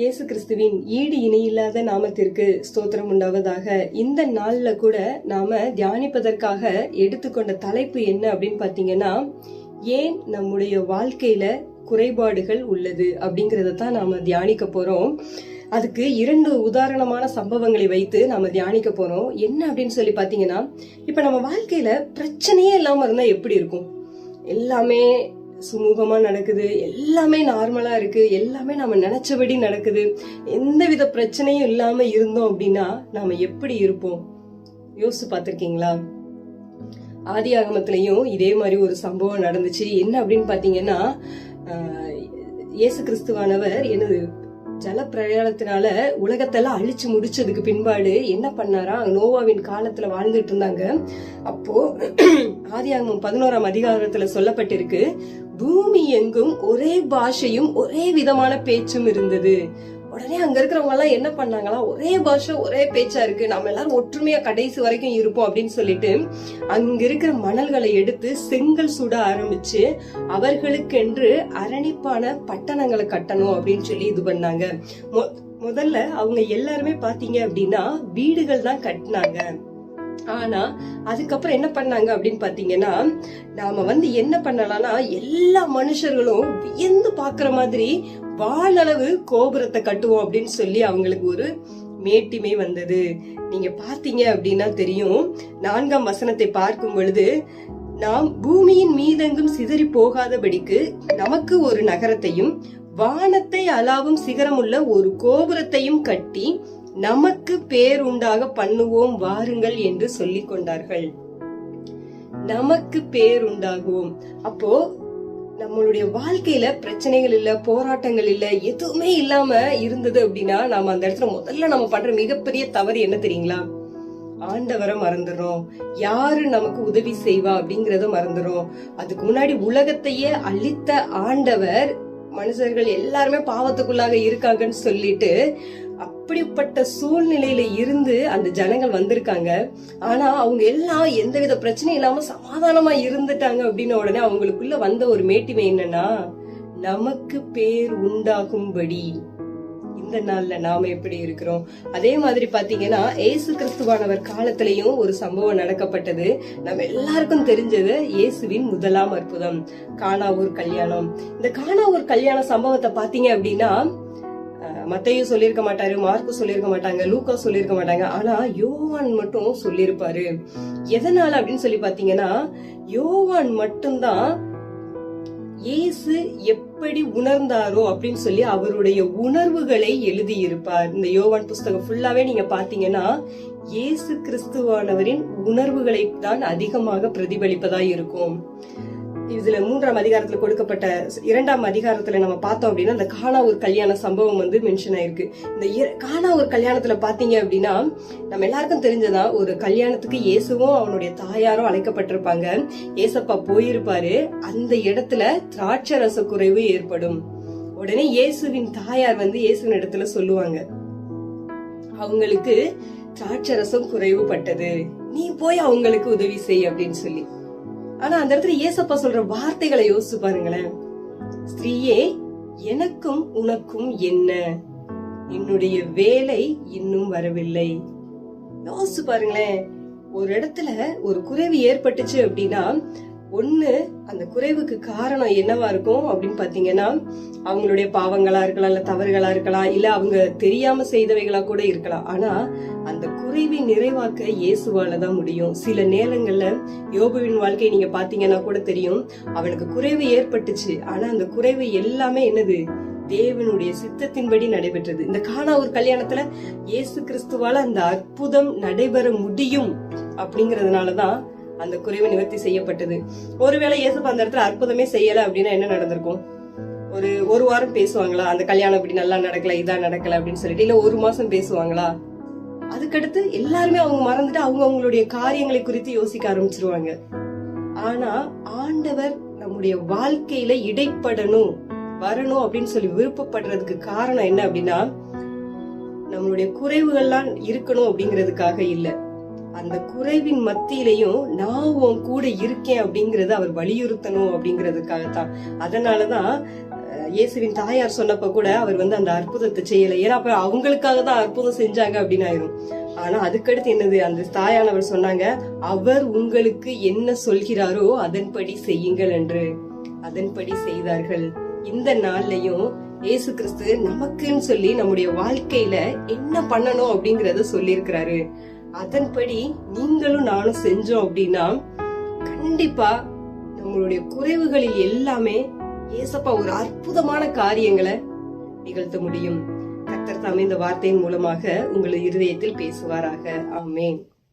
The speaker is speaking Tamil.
இயேசு கிறிஸ்துவின் ஈடு இணையில்லாத நாமத்திற்கு ஸ்தோத்திரம் உண்டாவதாக. இந்த நாள்ல கூட நாம தியானிப்பதற்காக எடுத்துக்கொண்ட தலைப்பு என்ன அப்படின்னு பாத்தீங்கன்னா ஏன் நம்முடைய வாழ்க்கையில குறைபாடுகள் உள்ளது அப்படிங்கறத தான் நாம தியானிக்க போறோம். அதுக்கு இரண்டு உதாரணமான சம்பவங்களை வைத்து நாம தியானிக்க போறோம். என்ன அப்படின்னு சொல்லி பாத்தீங்கன்னா இப்ப நம்ம வாழ்க்கையில பிரச்சனையே இல்லாம இருந்தா எப்படி இருக்கும்? எல்லாமே சுமூகமாக நடக்குது. எல்லாமே நார்மலாக இருக்குது எல்லாமே நம்ம நினச்சபடி நடக்குது. எந்த வித பிரச்சனையும் இல்லாமல் இருந்தோம் அப்படின்னா நாம் எப்படி இருப்போம்? யோசிச்சு பார்த்துருக்கீங்களா? ஆதி ஆகமத்திலையும் இதே மாதிரி ஒரு சம்பவம் நடந்துச்சு. என்ன அப்படின்னு பார்த்தீங்கன்னா இயேசு கிறிஸ்துவானவர் எனது ஜல பிரயாணத்தினால உலகத்தெல்லாம் அழிச்சு முடிச்சதுக்கு பின்பாடு என்ன பண்ணாரா? நோவாவின் காலத்துல வாழ்ந்துட்டு இருந்தாங்க. அப்போ ஆதியாகமம் பதினோராம் அதிகாரத்துல சொல்லப்பட்டிருக்கு பூமி எங்கும் ஒரே பாஷையும் ஒரே விதமான பேச்சும் இருந்தது. உடனே அங்க இருக்கிறவங்க எல்லாம் என்ன பண்ணாங்களா ஒரே பாஷை ஒரே பேச்சா இருக்கு. நம்ம எல்லாரும் ஒற்றுமையா கடைசி வரைக்கும் இருப்போம் அப்படின்னு சொல்லிட்டு அங்க இருக்கிற மணல்களை எடுத்து செங்கல் சுட ஆரம்பிச்சு அவர்களுக்கென்று அரணிப்பான பட்டணங்களை கட்டணும் அப்படின்னு சொல்லி இது பண்ணாங்க. மொ- முதல்ல அவங்க எல்லாருமே பாத்தீங்க அப்படின்னா வீடுகள் தான் கட்டினாங்க. ஆனா அதுக்கப்புறம் என்ன பண்ணாங்க அப்படின்னு பாத்தீங்கன்னா நாம வந்து என்ன பண்ணலாம்னா எல்லா மனுஷர்களும் வியந்து பாக்குற மாதிரி வாழளவு கோபுரத்தை கட்டுவோம் அப்படின்னு சொல்லி அவங்களுக்கு ஒரு மேட்டிமை வந்தது. நீங்க பாத்தீங்க அப்படின்னா தெரியும். நான்காம் வசனத்தை பார்க்கும் பொழுது நாம் பூமியின் மீதெங்கும் சிதறி போகாதபடிக்கு நமக்கு ஒரு நகரத்தையும் வானத்தை அலாவும் சிகரமுள்ள ஒரு கோபுரத்தையும் கட்டி நமக்கு பேருண்டாக பண்ணுவோம் வாருங்கள் என்று சொல்லிக் கொண்டார்கள். நமக்கு பேருண்டாகுவோம் அப்போ நம்மளுடைய வாழ்க்கையில பிரச்சனைகள் இல்ல போராட்டங்கள் இல்ல எதுவுமே இல்லாம இருந்தது அப்படின்னா நாம அந்த இடத்துல முதல்ல நம்ம பண்ற மிகப்பெரிய தவறு என்ன தெரியுங்களா? ஆண்டவரை மறந்துடுறோம். யாரு நமக்கு உதவி செய்வா அப்படிங்கறத மறந்துடும் அதுக்கு முன்னாடி உலகத்தையே அழித்த ஆண்டவர் மனுஷர்கள் எல்லாருமே பாவத்துக்குள்ளாக இருக்காங்கன்னு சொல்லிட்டு அப்படிப்பட்ட சூழ்நிலையில இருந்து அந்த ஜனங்கள் வந்திருக்காங்க. ஆனா அவங்க எல்லாம் எந்தவித பிரச்சனையும் இல்லாம சமாதானமா இருந்துட்டாங்க அப்படின்ன உடனே அவங்களுக்குள்ள வந்த ஒரு மேட்டிமை என்னன்னா நமக்கு பேர் உண்டாகும்படி இந்த நாள்ல நாம எப்படி இருக்கிறோம்? அதே மாதிரி பாத்தீங்கன்னா ஏசு கிறிஸ்துவானவர் காலத்திலயும் ஒரு சம்பவம் நடக்கப்பட்டது. நம்ம எல்லாருக்கும் தெரிஞ்சது இயேசுவின் முதலாம் அற்புதம் காணாவூர் கல்யாணம். இந்த காணாவூர் கல்யாண சம்பவத்தை பாத்தீங்க அப்படின்னா மத்தையும் சொல்லியிருக்க மாட்டாரு மார்க்கு சொல்லியிருக்க மாட்டாங்க லூக்கா சொல்லியிருக்க மாட்டாங்க. ஆனா யோவான் மட்டும் சொல்லியிருப்பாரு. எதனால அப்படின்னு சொல்லி பாத்தீங்கன்னா யோவான் மட்டும்தான் இயேசு எப்படி உணர்ந்தாரோ அப்படின்னு சொல்லி அவருடைய உணர்வுகளை எழுதியிருப்பார். இந்த யோவான் புஸ்தகம் ஃபுல்லாவே நீங்க பாத்தீங்கன்னா இயேசு கிறிஸ்துவானவரின் உணர்வுகளை தான் அதிகமாக பிரதிபலிப்பதா இருக்கும். இதுல மூன்றாம் அதிகாரத்துல கொடுக்கப்பட்ட இரண்டாம் அதிகாரத்துல நம்ம பார்த்தோம் அப்படின்னா இந்த காணா ஒரு கல்யாண சம்பவம் வந்து மென்ஷன் ஆயிருக்கு. இந்த இர- காணா ஒரு கல்யாணத்துல பாத்தீங்க அப்படின்னா நம்ம எல்லாருக்கும் தெரிஞ்சதா ஒரு கல்யாணத்துக்கு இயேசுவும் அவனுடைய தாயாரும் அழைக்கப்பட்டிருப்பாங்க. ஏசப்பா போயிருப்பாரு. அந்த இடத்துல திராட்சை ரச குறைவு ஏற்படும். உடனே இயேசுவின் தாயார் வந்து இயேசுவின் இடத்துல சொல்லுவாங்க அவங்களுக்கு திராட்சரசம் குறைவுபட்டது. நீ போய் அவங்களுக்கு உதவி செய் அப்படின்னு சொல்லி. ஆனா அந்த இடத்துல ஏசப்பா சொல்ற வார்த்தைகளை யோசிச்சு பாருங்களேன். ஸ்திரீயே எனக்கும் உனக்கும் என்ன? என்னுடைய வேலை இன்னும் வரவில்லை. யோசிச்சு பாருங்களேன். ஒரு இடத்துல ஒரு குறைவு ஏற்பட்டுச்சு அப்படின்னா ஒண்ணு அந்த குறைவுக்கு காரணம் என்னவா இருக்கும் அப்படின்னு பாத்தீங்கன்னா அவங்களுடைய பாவங்களா இருக்கலாம் இல்ல தவறுகளா இருக்கலாம் இல்ல அவங்க தெரியாம செய்தவைகளா கூட இருக்கலாம். ஆனா அந்த குறைவை நிறைவாக்க இயேசுவால தான் முடியும். சில நேரங்கள்ல யோபுவின் வாழ்க்கையை நீங்க பாத்தீங்கன்னா கூட தெரியும். அவனுக்கு குறைவு ஏற்பட்டுச்சு. ஆனா அந்த குறைவு எல்லாமே என்னது? தேவனுடைய சித்தத்தின்படி நடைபெற்றது. இந்த காணா ஒரு கல்யாணத்துல இயேசு கிறிஸ்துவால அந்த அற்புதம் நடைபெற முடியும் அப்படிங்கறதுனாலதான் அந்த குறைவு நிவர்த்தி செய்யப்பட்டது. ஒருவேளை இயேசு அந்த இடத்துல அற்புதமே செய்யல அப்படின்னா என்ன நடந்திருக்கும்? ஒரு ஒரு வாரம் பேசுவாங்களா? அந்த கல்யாணம் இப்படி நல்லா நடக்கல இதா நடக்கல அப்படின்னு சொல்லிட்டு இல்ல ஒரு மாசம் பேசுவாங்களா? அதுக்கடுத்து எல்லாருமே அவங்க மறந்துட்டு அவங்க அவங்களுடைய காரியங்களை குறித்து யோசிக்க ஆரம்பிச்சிருவாங்க. ஆனா ஆண்டவர் நம்முடைய வாழ்க்கையில இடைப்படணும் வரணும் அப்படின்னு சொல்லி விருப்பப்படுறதுக்கு காரணம் என்ன அப்படின்னா நம்மளுடைய குறைவுகள்லாம் இருக்கணும் அப்படிங்கிறதுக்காக இல்ல. அந்த குறைவின் மத்தியிலையும் நான் உன் கூட இருக்கேன் அப்படிங்கறத அவர் வலியுறுத்தணும் அப்படிங்கறதுக்காகத்தான். அதனாலதான் இயேசுவின் தாயார் சொன்னப்ப கூட அவர் வந்து அந்த அற்புதத்தை செய்யல. ஏன்னா அப்ப அவங்களுக்காக தான் அற்புதம் செஞ்சாங்க அப்படின்னு ஆயிரும் ஆனா அதுக்கடுத்து என்னது? அந்த தாயானவர் சொன்னாங்க அவர் உங்களுக்கு என்ன சொல்கிறாரோ அதன்படி செய்யுங்கள் என்று. அதன்படி செய்தார்கள். இந்த நாள்லயும் இயேசு கிறிஸ்து நமக்குன்னு சொல்லி நம்முடைய வாழ்க்கையில என்ன பண்ணணும் அப்படிங்கறத சொல்லியிருக்கிறாரு. அதன்படி நீங்களும் நானும் செஞ்சோம் அப்படின்னா கண்டிப்பா நம்மளுடைய குறைவுகளில் எல்லாமே ஏசப்பா ஒரு அற்புதமான காரியங்களை நிகழ்த்த முடியும். கத்தர் தாமே இந்த வார்த்தையின் மூலமாக உங்கள் இருதயத்தில் பேசுவாராக. ஆமேன்.